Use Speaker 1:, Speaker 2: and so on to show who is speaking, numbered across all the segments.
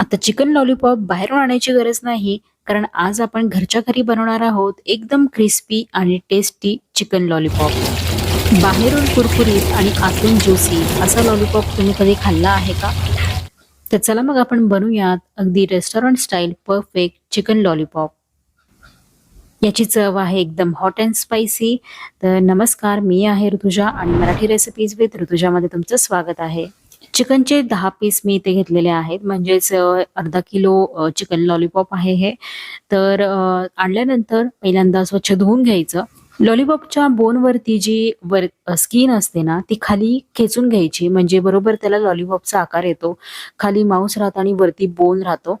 Speaker 1: आता chicken lollipop बाहेरून आणायची गरज नाही कारण आज आपण घरच्या घरी बनवणार आहोत एकदम क्रिस्पी आणि टेस्टी चिकन लॉलीपॉप. बाहेरून कुरकुरीत आणि आतून ज्युसी असा लॉलीपॉप तुम्ही कधी खाल्ला आहे का? तर चला मग आपण बनवूयात अगदी restaurant style perfect chicken lollipop. याची चव आहे एकदम हॉट अँड स्पायसी तर नमस्कार मी आहे ऋतुजा आणि मराठी रेसिपीज विथ ऋतुजामध्ये तुमचं स्वागत आहे. चिकनचे दहा पीस मी इथे घेतलेले आहेत. म्हणजेच अर्धा किलो चिकन लॉलीपॉप आहे हे. तर आणल्यानंतर पहिल्यांदा स्वच्छ धुवून घ्यायचं. लॉलीपॉपच्या बोनवरती जी वर स्किन असते ना ती खाली खेचून घ्यायची. म्हणजे बरोबर त्याला लॉलीपॉपचा आकार येतो. खाली मांस राहतो आणि वरती बोन राहतो.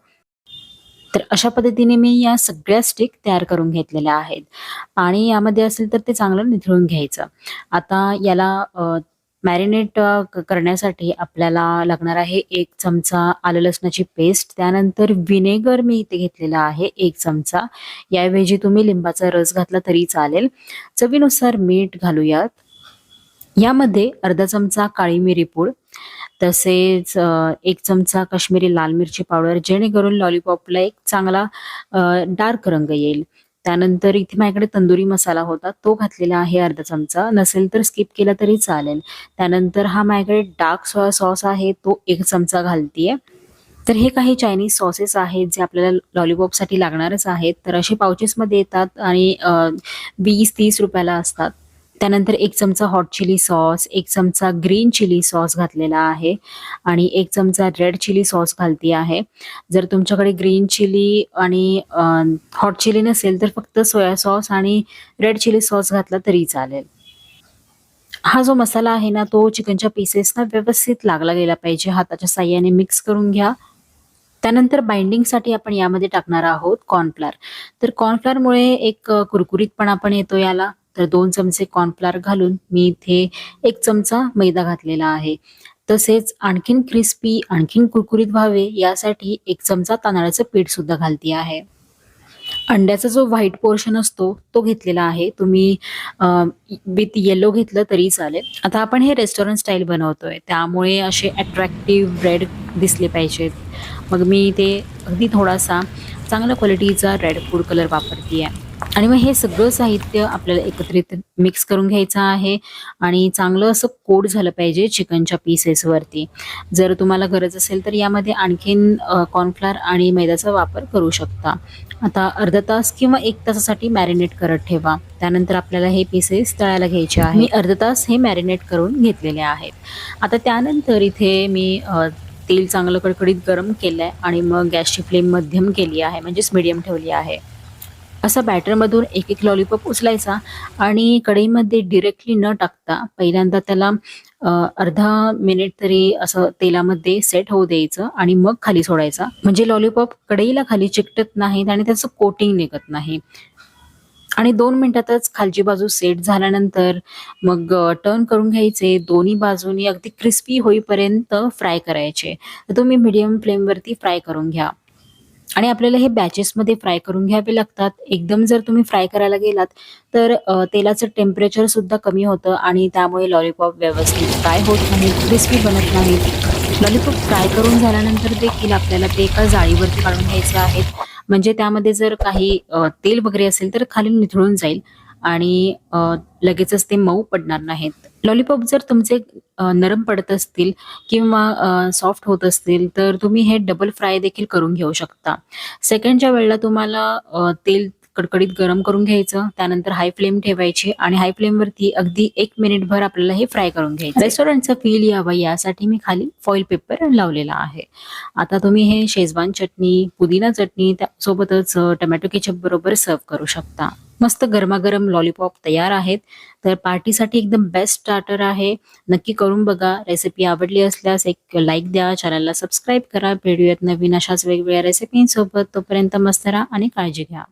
Speaker 1: तर अशा पद्धतीने मी या सगळ्या स्टिक तयार करून घेतलेल्या आहेत. आणि यामध्ये असेल तर ते चांगलं निथळून घ्यायचं. आता याला मॅरिनेट करण्यासाठी आपल्याला लागणार आहे एक चमचा आलं लसणाची पेस्ट. त्यानंतर विनेगर मी इथे घेतलेला आहे एक चमचा. याऐवजी तुम्ही लिंबाचा रस घातला तरी चालेल. चवीनुसार मीठ घालूयात. यामध्ये अर्धा चमचा काळी मिरी पूड तसेच एक चमचा काश्मीरी लाल मिरची पावडर जेणेकरून लॉलीपॉपला एक चांगला डार्क रंग येईल. त्यानंतर इथे माझ्याकडे तंदुरी मसाला होता तो घातलेला आहे अर्धा चमचा. नसेल तर स्किप केला तरी चालेल. त्यानंतर हा माझ्याकडे डार्क सोया सॉस आहे तो एक चमचा घालतीये. तर हे काही चायनीज सॉसेस आहेत जे आपल्याला लॉलीपॉपसाठी लागणारच आहेत. तर असे पाउचेसमध्ये येतात आणि वीस तीस रुपयाला असतात. त्यानंतर एक चमचा हॉट चिली सॉस एक चमचा ग्रीन चिली सॉस घातलेला आहे आणि एक चमचा रेड चिली सॉस घालती आहे. जर तुमच्याकडे ग्रीन चिली आणि हॉट चिली नसेल तर फक्त सोया सॉस आणि रेड चिली सॉस घातला तरी चालेल. हा जो मसाला आहे ना तो चिकनच्या पीसेसना व्यवस्थित लागला गेला पाहिजे. हाताच्या साह्याने मिक्स करून घ्या. त्यानंतर बाइंडिंगसाठी आपण यामध्ये टाकणार आहोत कॉर्नफ्लॉर तर कॉर्नफ्लॉरमुळे एक कुरकुरीतपणा पण येतो याला. तर दोन चमचे कॉर्नफ्लॉर घालून मी इथे एक चमचा मैदा घातलेला आहे. तसेच आणखीन क्रिस्पी आणखीन कुरकुरीत व्हावे यासाठी एक चमचा तांदळाचं पीठ सुद्धा घालती आहे. अंड्याचा जो व्हाईट पोर्शन असतो तो घेतलेला आहे. तुम्ही विथ येलो घेतलं तरी चालेल. आता आपण हे रेस्टॉरंट स्टाईल बनवतोय. त्यामुळे असे अट्रॅक्टिव्ह रेड दिसले पाहिजेत. मग मी ते अगदी थोडासा चांगल्या क्वालिटीचा रेड फूड कलर वापरते आहे. आणि मग हे सगळं साहित्य आपल्याला एकत्रित मिक्स करून घ्यायचं आहे. आणि चांगलं असं कोट झालं पाहिजे चिकनच्या पीसेसवरती जर तुम्हाला गरज असेल तर यामध्ये आणखीन कॉर्नफ्लॉर आणि मैद्याचा वापर करू शकता. आता अर्धा तास किंवा एक तासासाठी मॅरिनेट करत ठेवा. त्यानंतर आपल्याला हे पीसेस तळायला घ्यायचे आहे मी अर्धा तास हे मॅरिनेट करून घेतलेले आहेत. आता त्यानंतर इथे मी तेल चांगलं कडकडीत गरम केलं आहे आणि मग गॅसची फ्लेम मध्यम केली आहे. म्हणजेच मीडियम ठेवली आहे. असा बॅटरमधून एक एक लॉलीपॉप उचलायचा आणि कढईमध्ये डिरेक्टली न टाकता पहिल्यांदा त्याला अर्धा मिनिट तरी असं तेलामध्ये सेट होऊ द्यायचं आणि मग खाली सोडायचा. म्हणजे लॉलीपॉप कढईला खाली चिकटत नाहीत आणि त्याचं कोटिंग निघत नाही. आणि दोन मिनिटातच खालची बाजू सेट झाल्यानंतर मग टर्न करून घ्यायचे. दोन्ही बाजूनी अगदी क्रिस्पी होईपर्यंत फ्राय करायचे. तर तुम्ही मीडियम फ्लेमवरती फ्राय करून घ्या. आणि आपल्याला हे बॅचेसमध्ये फ्राय करून घ्यावे लागतात. एकदम जर तुम्ही फ्राय करायला गेलात तर तेलाचं टेम्परेचर सुद्धा कमी होतं आणि त्यामुळे लॉलीपॉप व्यवस्थित फ्राय होत नाही क्रिस्पी बनत नाही. लॉलीपॉप फ्राय करून झाल्यानंतर देखील आपल्याला ते एका जाळीवरती काढून घ्यायचं आहे. म्हणजे त्यामध्ये जर काही तेल वगैरे असेल तर खाली निथळून जाईल. आणि लगेचच ते मऊ पडणार नाहीत. लॉलीपॉप जर तुमचे नरम पडत असतील किंवा सॉफ्ट होत असतील तर तुम्ही हे डबल फ्राय देखील करून घेऊ शकता. सेकंडच्या वेळेला तुम्हाला तेल कडकडीत गरम करून घ्यायचं त्यानंतर हाय फ्लेम ठेवायची आणि हाय फ्लेमवरती अगदी एक मिनिटभर आपल्याला हे फ्राय करून घ्यायचं. रेस्टॉरंटचा फील यावा यासाठी मी खाली फॉईल पेपर लावलेला आहे. आता तुम्ही हे शेजवान चटणी पुदिना चटणी त्यासोबतच सोबतच टोमॅटो केचप बरोबर सर्व करू शकता. मस्त गरमागरम लॉलीपॉप तयार आहेत. तर पार्टीसाठी एकदम बेस्ट स्टार्टर आहे. नक्की करून बघा. रेसिपी आवडली असल्यास एक लाईक द्या. चॅनलला सबस्क्राईब करा. भेटूयात नवीन अशाच वेगवेगळ्या रेसिपींसोबत तोपर्यंत मस्त राहा आणि काळजी घ्या.